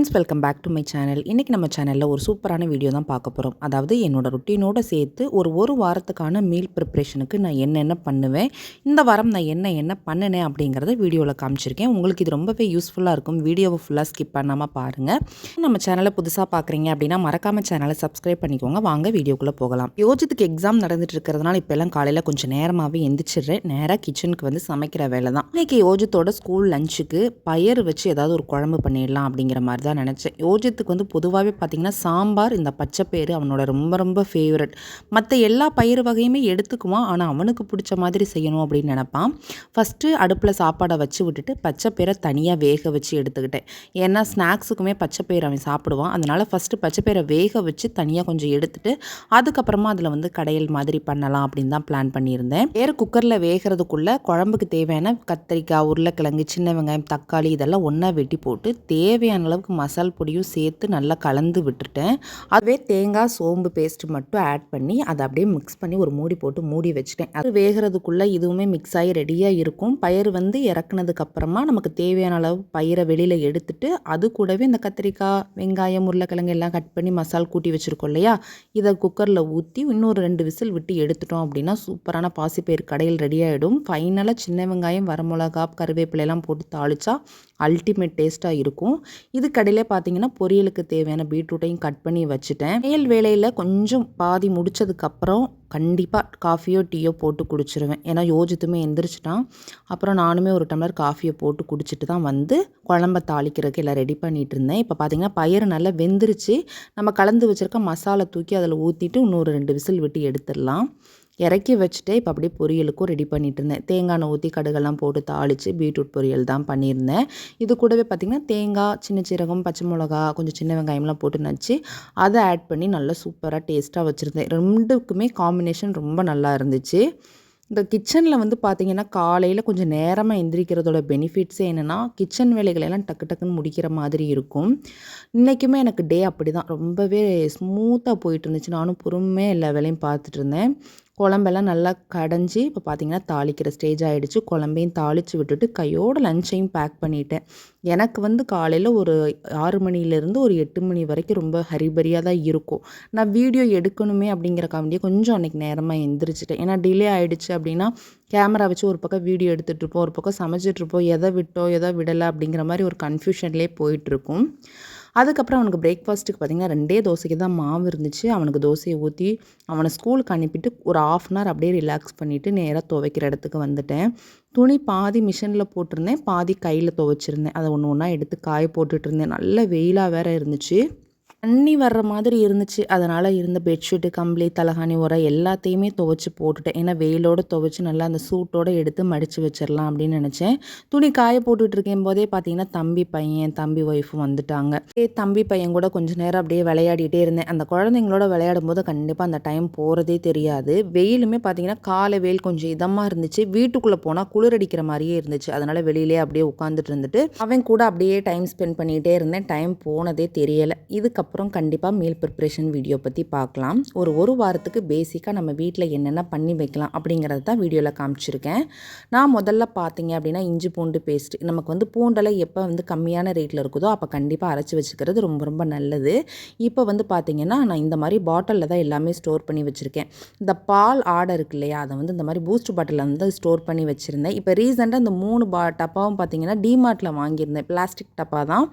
Friends welcome back to my channel இன்றைக்கி நம்ம சேனலில் ஒரு சூப்பரான வீடியோ தான் பார்க்க போகிறோம் அதாவது என்னோடய ருட்டீனோடு சேர்த்து ஒரு ஒரு வாரத்துக்கான மீல் ப்ரிப்ரேஷனுக்கு நான் என்னென்ன பண்ணுவேன் இந்த வாரம் நான் என்ன என்ன பண்ணினேன் அப்படிங்கிறத வீடியோவில் காமிச்சிருக்கேன். உங்களுக்கு இது ரொம்பவே யூஸ்ஃபுல்லாக இருக்கும். வீடியோவை ஃபுல்லாக ஸ்கிப் பண்ணாமல் பாருங்கள் நம்ம சேனலை புதுசாக பார்க்குறீங்க அப்படின்னா மறக்காமல் சேனலை சப்ஸ்கிரைப் பண்ணிக்கோங்க. வாங்க வீடியோக்குள்ளே போகலாம். யோஜித்துக்கு எக்ஸாம் நடந்துட்டு இருக்கிறதுனால இப்போல்லாம் காலையில் கொஞ்சம் நேரமாகவே எந்திரிச்சிடுறேன். நேராக கிச்சனுக்கு வந்து சமைக்கிற வேலை தான் இன்றைக்கி யோஜித்தோட ஸ்கூல் லஞ்சுக்கு பயிர் வச்சு ஏதாவது ஒரு குழம்பு பண்ணிடலாம் அப்படிங்கிற மாதிரி தான் நினச்சேன். யோஜித்துக்கு வந்து பொதுவாகவே பார்த்திங்கன்னா சாம்பார் இந்த பச்சைப்பயிறு அவனோட ரொம்ப ரொம்ப ஃபேவரட் மற்ற எல்லா பயிர் வகையுமே எடுத்துக்குவான். ஆனால் அவனுக்கு பிடிச்ச மாதிரி செய்யணும் அப்படின்னு நினப்பான். ஃபஸ்ட்டு அடுப்பில் சாப்பாடை வச்சு விட்டுட்டு பச்சைப்பயிரை தனியாக வேக வச்சு எடுத்துக்கிட்டேன். ஏன்னா ஸ்நாக்ஸுக்குமே பச்சைப்பயிறு அவன் சாப்பிடுவான். அதனால் ஃபஸ்ட்டு பச்சைப்பயிரை வேக வச்சு தனியாக கொஞ்சம் எடுத்துட்டு அதுக்கப்புறமா அதில் வந்து கடையல் மாதிரி பண்ணலாம் அப்படின்னு தான் பிளான் பண்ணியிருந்தேன். வேறு குக்கரில் வேகிறதுக்குள்ளே குழம்புக்கு தேவையான கத்திரிக்காய் உருளைக்கிழங்கு சின்ன வெங்காயம் தக்காளி இதெல்லாம் ஒன்றா வெட்டி போட்டு தேவையான அளவுக்கு மசால் பொடியும் சேர்த்து நல்லா கலந்து விட்டுட்டேன். அதுவே தேங்காய் சோம்பு பேஸ்ட் மட்டும் ஆட் பண்ணி அதை அப்படியே மிக்ஸ் பண்ணி ஒரு மூடி போட்டு மூடி வச்சுட்டேன். அது வேகிறதுக்குள்ளே இதுவுமே மிக்ஸ் ஆகி ரெடியாக இருக்கும். பயிர் வந்து இறக்குனதுக்கப்புறமா நமக்கு தேவையான அளவு பயிரை வெளியில் எடுத்துட்டு அது கூடவே இந்த கத்திரிக்காய் வெங்காயம் உருளைக்கிழங்கு எல்லாம் கட் பண்ணி மசால் கூட்டி வச்சுருக்கோம் இல்லையா? இதை குக்கரில் ஊற்றி இன்னொரு ரெண்டு விசில் விட்டு எடுத்துட்டோம் அப்படின்னா சூப்பரான பாசிப்பயிர் கடையில் ரெடி ஆகிடும் ஃபைனலாக சின்ன வெங்காயம் வரமிளகா கருவேப்பிலையெல்லாம் போட்டு தாளித்தா அல்டிமேட் டேஸ்ட்டாக இருக்கும். இது கடை கடையிலே பார்த்தீங்கன்னா பொரியலுக்கு தேவையான பீட்ரூட்டையும் கட் பண்ணி வச்சுட்டேன். மேல் வேலையில் கொஞ்சம் பாதி முடிச்சதுக்கப்புறம் கண்டிப்பாக காஃபியோ டீயோ போட்டு குடிச்சிருவேன். ஏன்னா யோஜித்துமே எந்திரிச்சிட்டான் அப்புறம் நானுமே ஒரு டம்ளர் காஃபியை போட்டு குடிச்சிட்டு தான் வந்து குழம்ப தாளிக்கிறதுக்கு எல்லாம் ரெடி பண்ணிகிட்டு இருந்தேன். இப்போ பார்த்தீங்கன்னா பயிர் நல்லா வெந்துருச்சு. நம்ம கலந்து வச்சுருக்க மசாலா தூக்கி அதில் ஊற்றிட்டு இன்னொரு ரெண்டு விசில் விட்டு எடுத்துடலாம். இறக்கி வச்சுட்டு இப்போ அப்படியே பொரியலுக்கும் ரெடி பண்ணிட்டு இருந்தேன் தேங்காய் எண்ணெய் ஊற்றி கடுகெல்லாம் போட்டு தாளித்து பீட்ரூட் பொரியல் தான் பண்ணியிருந்தேன். இது கூடவே பார்த்திங்கன்னா தேங்காய் சின்ன சீரகம் பச்சை மிளகா கொஞ்சம் சின்ன வெங்காயம்லாம் போட்டு நச்சு அதை ஆட் பண்ணி நல்லா சூப்பராக டேஸ்ட்டாக வச்சுருந்தேன். ரெண்டுக்குமே காம்பினேஷன் ரொம்ப நல்லா இருந்துச்சு. இந்த கிச்சனில் வந்து பார்த்திங்கன்னா காலையில் கொஞ்சம் நேரமாக எந்திரிக்கிறதோட பெனிஃபிட்ஸே என்னென்னா கிச்சன் வேலைகளெல்லாம் டக்கு டக்குன்னு முடிக்கிற மாதிரி இருக்கும். இன்றைக்குமே எனக்கு டே அப்படி தான் ரொம்பவே ஸ்மூத்தாக போயிட்டு இருந்துச்சு. நானும் பொறுமையாக எல்லா வேலையும் பார்த்துட்டு இருந்தேன். குழம்பெல்லாம் நல்லா கடைஞ்சி இப்போ பார்த்திங்கன்னா தாளிக்கிற ஸ்டேஜ் ஆகிடுச்சு குழம்பையும் தாளித்து விட்டுட்டு கையோட லஞ்சையும் பேக் பண்ணிட்டேன். எனக்கு வந்து காலையில் ஒரு ஆறு மணிலேருந்து ஒரு எட்டு மணி வரைக்கும் ரொம்ப ஹரிபரியாக தான் இருக்கும். நான் வீடியோ எடுக்கணுமே அப்படிங்கிற காமெடியை கொஞ்சம் அன்றைக்கி நேரமாக எந்திரிச்சிட்டேன். ஏன்னா டிலே ஆகிடுச்சு அப்படின்னா கேமரா வச்சு ஒரு பக்கம் வீடியோ எடுத்துகிட்ருப்போம் ஒரு பக்கம் சமைச்சிட்ருப்போம் எதை விட்டோ எதை விடலை அப்படிங்கிற மாதிரி ஒரு கன்ஃபியூஷன்லேயே போயிட்டுருக்கும் அதுக்கப்புறம் அவனுக்கு பிரேக்ஃபாஸ்ட்டுக்கு பார்த்திங்கன்னா ரெண்டே தோசைக்கு தான் மாவு இருந்துச்சு. அவனுக்கு தோசையை ஊற்றி அவனை ஸ்கூலுக்கு அனுப்பிட்டு ஒரு ஆஃப் அன் ஹவர் அப்படியே ரிலாக்ஸ் பண்ணிவிட்டு நேராக துவைக்கிற இடத்துக்கு வந்துட்டேன். துணி பாதி மிஷினில் போட்டிருந்தேன் பாதி கையில் துவைச்சிருந்தேன். அதை ஒன்று ஒன்றா எடுத்து காய போட்டுட்ருந்தேன் நல்ல வெயிலாக வேறு இருந்துச்சு. தண்ணி வர்ற மாதிரி இருந்துச்சு. அதனால் இருந்த பெட்ஷீட்டு கம்பளி தலகாணி உரம் எல்லாத்தையுமே துவைச்சி போட்டுட்டேன். ஏன்னா வெயிலோடு துவைச்சி நல்லா அந்த சூட்டோடு எடுத்து மடித்து வச்சிடலாம் அப்படின்னு நினச்சேன். துணி காய போட்டுட்டு இருக்கும் போதே பார்த்தீங்கன்னா தம்பி பையன் தம்பி ஒய்ஃபும் வந்துட்டாங்க. ஏ தம்பி பையன் கூட கொஞ்சம் நேரம் அப்படியே விளையாடிட்டே இருந்தேன். அந்த குழந்தைங்களோட விளையாடும் போது கண்டிப்பாக அந்த டைம் போகிறதே தெரியாது. வெயிலுமே பார்த்தீங்கன்னா காலை வெயில் கொஞ்சம் இதமாக இருந்துச்சு. வீட்டுக்குள்ளே போனால் குளிரடிக்கிற மாதிரியே இருந்துச்சு. அதனால் வெளியிலே அப்படியே உட்காந்துட்டு இருந்துட்டு அவன் கூட அப்படியே டைம் ஸ்பெண்ட் பண்ணிகிட்டே இருந்தேன். டைம் போனதே தெரியலை. இதுக்கப்புறம் அப்புறம் கண்டிப்பாக மீல் ப்ரிப்ரேஷன் வீடியோ பற்றி பார்க்கலாம். ஒரு ஒரு வாரத்துக்கு பேசிக்காக நம்ம வீட்டில் என்னென்ன பண்ணி வைக்கலாம் அப்படிங்கிறது தான் வீடியோவில் காமிச்சிருக்கேன். நான் முதல்ல பார்த்தீங்க அப்படின்னா இஞ்சி பூண்டு பேஸ்ட் நமக்கு வந்து பூண்டெல்லாம் எப்போ வந்து கம்மியான ரேட்டில் இருக்குதோ அப்போ கண்டிப்பாக அரைச்சி வச்சுக்கிறது ரொம்ப ரொம்ப நல்லது. இப்போ வந்து பார்த்திங்கன்னா நான் இந்த மாதிரி பாட்டிலில் தான் எல்லாமே ஸ்டோர் பண்ணி வச்சுருக்கேன். இந்த பால் ஆடை இருக்கு இல்லையா? அதை வந்து இந்த மாதிரி பூஸ்ட் பாட்டிலில் வந்து ஸ்டோர் பண்ணி வச்சுருந்தேன். இப்போ ரீசெண்டாக இந்த மூணு பா டப்பாவும் பார்த்தீங்கன்னா டிமார்ட்டில் வாங்கியிருந்தேன். பிளாஸ்டிக் டப்பா தான்.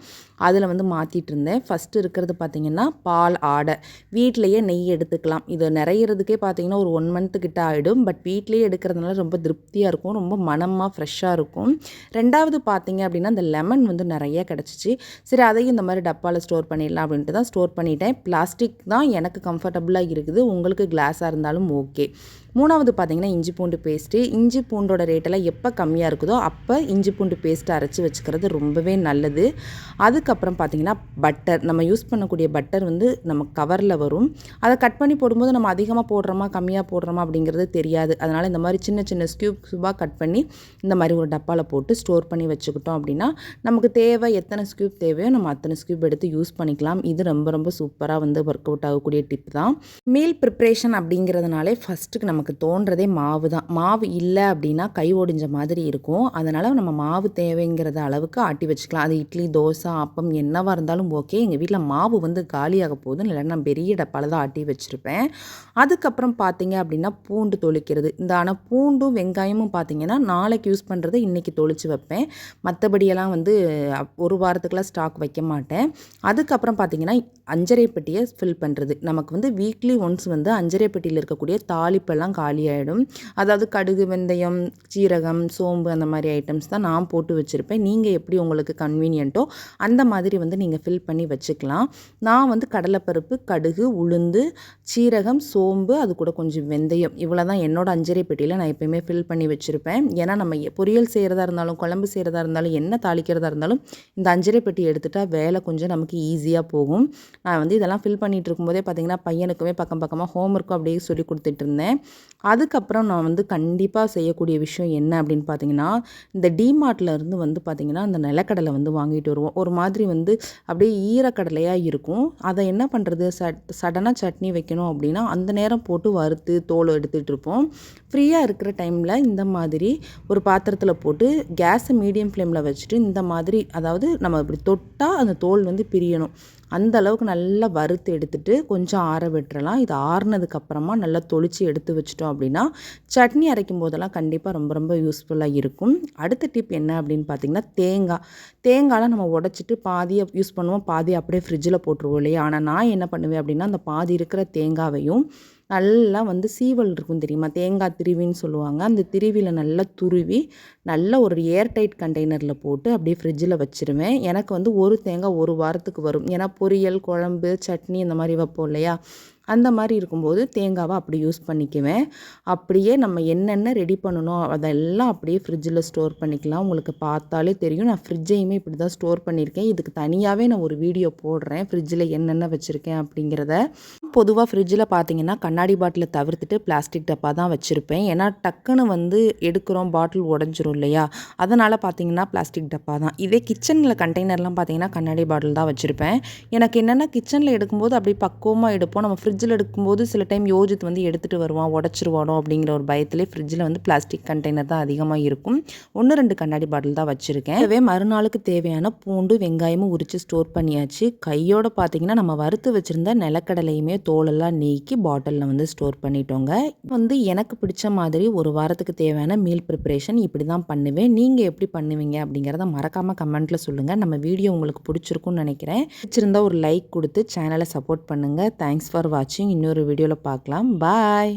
அதில் வந்து மாற்றிட்டு இருந்தேன். ஃபஸ்ட்டு இருக்கிறது பார்த்திங்கன்னா பால் ஆடை. வீட்லேயே நெய் எடுத்துக்கலாம். இது நிறையிறதுக்கே பார்த்திங்கன்னா ஒரு ஒன் மந்த்து கிட்ட ஆகிடும் பட் வீட்லேயே எடுக்கிறதுனால ரொம்ப திருப்தியாக இருக்கும். ரொம்ப மனமாக ஃப்ரெஷ்ஷாக இருக்கும். ரெண்டாவது பார்த்திங்க அப்படின்னா அந்த லெமன் வந்து நிறைய கிடச்சிச்சு. சரி அதையும் இந்த மாதிரி டப்பாவில் ஸ்டோர் பண்ணிடலாம் அப்படின்ட்டு தான் ஸ்டோர் பண்ணிட்டேன். பிளாஸ்டிக் தான் எனக்கு கம்ஃபர்டபுளாக இருக்குது. உங்களுக்கு கிளாஸாக இருந்தாலும் ஓகே மூணாவது பார்த்திங்கன்னா இஞ்சி பூண்டு பேஸ்ட்டு இஞ்சி பூண்டோட ரேட்டெல்லாம் எப்போ கம்மியாக இருக்குதோ அப்போ இஞ்சி பூண்டு பேஸ்ட்டு அரைச்சி வச்சுக்கிறது ரொம்பவே நல்லது. அதுக்கப்புறம் பார்த்திங்கன்னா பட்டர் நம்ம யூஸ் பண்ணக்கூடிய பட்டர் வந்து நம்ம கவரில் வரும். அதை கட் பண்ணி போடும்போது நம்ம அதிகமாக போடுறோமா கம்மியாக போடுறோமா அப்படிங்கிறது தெரியாது. அதனால் இந்த மாதிரி சின்ன சின்ன ஸ்கியூப் ஸ்கியூபாக கட் பண்ணி இந்த மாதிரி ஒரு டப்பாவில் போட்டு ஸ்டோர் பண்ணி வச்சுக்கிட்டோம் அப்படின்னா நமக்கு தேவை எத்தனை ஸ்கியூப் தேவையோ நம்ம அத்தனை ஸ்கியூப் எடுத்து யூஸ் பண்ணிக்கலாம். இது ரொம்ப ரொம்ப சூப்பராக வந்து ஒர்க் அவுட் ஆகக்கூடிய டிப் தான். மீல் ப்ரிப்ரேஷன் அப்படிங்கிறதுனாலே ஃபஸ்ட்டுக்கு நமக்கு தோன்றதே மாவு தான். மாவு இல்லை அப்படின்னா கை ஒடிஞ்ச மாதிரி இருக்கும். அதனால் நம்ம மாவு தேவைங்கிறத அளவுக்கு ஆட்டி வச்சுக்கலாம். அது இட்லி தோசை அப்பம் என்னவாக இருந்தாலும் ஓகே. எங்கள் வீட்டில் மாவு வந்து காலியாக போகுது இல்லைன்னா நான் பெரிய டப்பாவில் தான் ஆட்டி வச்சுருப்பேன். அதுக்கப்புறம் பார்த்தீங்க அப்படின்னா பூண்டு தொளிக்கிறது. இந்த ஆனால் பூண்டும் வெங்காயமும் பார்த்தீங்கன்னா நாளைக்கு யூஸ் பண்ணுறதை இன்றைக்கி தொளிச்சு வைப்பேன். மற்றபடியெல்லாம் வந்து ஒரு வாரத்துக்குலாம் ஸ்டாக் வைக்க மாட்டேன். அதுக்கப்புறம் பார்த்தீங்கன்னா அஞ்சரை பெட்டியை ஃபில் பண்ணுறது நமக்கு வந்து வீக்லி ஒன்ஸ் வந்து அஞ்சரை பெட்டியில் இருக்கக்கூடிய தாளிப்பெல்லாம் காலியாகிடும் அதாவது கடுகு வெந்தயம் சீரகம் சோம்பு அந்த மாதிரி ஐட்டம்ஸ் தான் நான் போட்டு வச்சுருப்பேன். நீங்கள் எப்படி உங்களுக்கு கன்வீனியன்ட்டோ அந்த மாதிரி வந்து நீங்கள் ஃபில் பண்ணி வச்சுக்கலாம். நான் வந்து கடலைப்பருப்பு கடுகு உளுந்து சீரகம் சோம்பு அது கூட கொஞ்சம் வெந்தயம். இவ்வளோ தான் என்னோடய அஞ்சரை பெட்டியில் நான் எப்பயுமே ஃபில் பண்ணி வச்சுருப்பேன். ஏன்னா நம்ம பொரியல் செய்கிறதா இருந்தாலும் குழம்பு செய்கிறதா இருந்தாலும் என்ன தாளிக்கிறதா இருந்தாலும் இந்த அஞ்சரை பெட்டி எடுத்துகிட்டா வேலை கொஞ்சம் நமக்கு ஈஸியாக போகும். நான் வந்து இதெல்லாம் ஃபில் பண்ணிகிட்டு இருக்கும்போதே பார்த்திங்கன்னா பையனுக்குமே பக்கம் பக்கமாக ஹோம் ஒர்க்கும் அப்படியே சொல்லி கொடுத்துட்டு இருந்தேன். அதுக்கப்புறம் நான் வந்து கண்டிப்பாக செய்யக்கூடிய விஷயம் என்ன அப்படின்னு பார்த்தீங்கன்னா இந்த டிமார்ட்லேருந்து வந்து பார்த்திங்கன்னா அந்த நிலக்கடலை வந்து வாங்கிட்டு வருவோம். ஒரு மாதிரி வந்து அப்படியே ஈரக்கடலையாக இருக்கும். அதை என்ன பண்ணுறது சட் சடனாக சட்னி வைக்கணும் அப்படின்னா அந்த நேரம் போட்டு வறுத்து தோல் எடுத்துகிட்டு இருப்போம். ஃப்ரீயாக இருக்கிற டைமில் இந்த மாதிரி ஒரு பாத்திரத்தில் போட்டு கேஸை மீடியம் ஃப்ளேமில் வச்சுட்டு இந்த மாதிரி அதாவது நம்ம இப்படி தொட்டால் அந்த தோல் வந்து பிரியணும். அந்த அளவுக்கு நல்லா வறுத்து எடுத்துட்டு கொஞ்சம் ஆற விட்டுறலாம். இது ஆறுனதுக்கப்புறமா நல்லா தொளிச்சு எடுத்து வச்சிட்டோம் அப்படின்னா சட்னி அரைக்கும் போதெல்லாம் கண்டிப்பாக ரொம்ப ரொம்ப யூஸ்ஃபுல்லாக இருக்கும். அடுத்த டிப் என்ன அப்படின்னு பார்த்தீங்கன்னா தேங்காய். தேங்காயெலாம் நம்ம உடச்சிட்டு பாதியை யூஸ் பண்ணுவோம். பாதி அப்படியே ஃப்ரிட்ஜில் போட்டுருவோம் இல்லையா? ஆனால் நான் என்ன பண்ணுவேன் அப்படின்னா அந்த பாதி இருக்கிற தேங்காவையும் நல்லா வந்து சீவல் இருக்கும் தெரியுமா? தேங்காய் திருவின்னு சொல்லுவாங்க. அந்த திருவியில் நல்லா துருவி நல்ல ஒரு ஏர்டைட் கண்டெய்னரில் போட்டு அப்படியே ஃப்ரிட்ஜில் வச்சுருவேன். எனக்கு வந்து ஒரு தேங்காய் ஒரு வாரத்துக்கு வரும். ஏன்னா பொரியல் குழம்பு சட்னி இந்த மாதிரி வைப்போம் இல்லையா? அந்த மாதிரி இருக்கும்போது தேங்காவை அப்படி யூஸ் பண்ணிக்குவேன். அப்படியே நம்ம என்னென்ன ரெடி பண்ணணும் அதெல்லாம் அப்படியே ஃப்ரிட்ஜில் ஸ்டோர் பண்ணிக்கலாம். உங்களுக்கு பார்த்தாலே தெரியும். நான் ஃப்ரிட்ஜையுமே இப்படி தான் ஸ்டோர் பண்ணியிருக்கேன். இதுக்கு தனியாகவே நான் ஒரு வீடியோ போடுறேன். ஃப்ரிட்ஜில் என்னென்ன வச்சுருக்கேன் அப்படிங்கிறத. பொதுவாக ஃப்ரிட்ஜில் பார்த்தீங்கன்னா கண்ணாடி பாட்டிலை தவிர்த்துட்டு பிளாஸ்டிக் டப்பா தான் வச்சுருப்பேன். ஏன்னா டக்குன்னு வந்து எடுக்கிறோம் பாட்டில் உடஞ்சிரும் இல்லையா? அதனால் பார்த்தீங்கன்னா பிளாஸ்டிக் டப்பா தான். இதே கிச்சனில் கண்டெய்னர்லாம் பார்த்தீங்கன்னா கண்ணாடி பாட்டில் தான் வச்சுருப்பேன். எனக்கு என்னென்னா கிச்சனில் எடுக்கும்போது அப்படி பக்குவமாக எடுப்போம். நம்ம ஃப்ரிட்ஜ் ஃப்ரிட்ஜில் எடுக்கும்போது சில டைம் யோஜித் வந்து எடுத்துகிட்டு வருவான் உடச்சிருவானோ அப்படிங்கிற ஒரு பயத்திலே ஃப்ரிட்ஜில் வந்து பிளாஸ்டிக் கண்டெய்னர் தான் அதிகமாக இருக்கும். ஒன்று ரெண்டு கண்ணாடி பாட்டில் தான் வச்சுருக்கேன். அதுவே மறுநாளுக்கு தேவையான பூண்டு வெங்காயமும் உரித்து ஸ்டோர் பண்ணியாச்சு. கையோடு பார்த்தீங்கன்னா நம்ம வறுத்து வச்சுருந்த நிலக்கடலையுமே தோலெல்லாம் நீக்கி பாட்டிலில் வந்து ஸ்டோர் பண்ணிட்டோங்க. வந்து எனக்கு பிடிச்ச மாதிரி ஒரு வாரத்துக்கு தேவையான மீல் ப்ரிப்பரேஷன் இப்படி தான் பண்ணுவேன். நீங்கள் எப்படி பண்ணுவீங்க அப்படிங்கிறத மறக்காமல் கமெண்ட்டில் சொல்லுங்கள் நம்ம வீடியோ உங்களுக்கு பிடிச்சிருக்குன்னு நினைக்கிறேன். பிடிச்சிருந்தா ஒரு லைக் கொடுத்து சேனலை சப்போர்ட் பண்ணுங்கள் தேங்க்ஸ் ஃபார் வாட்சிங் வாட்சிங் இன்னொரு வீடியோவில் பார்க்கலாம். பாய்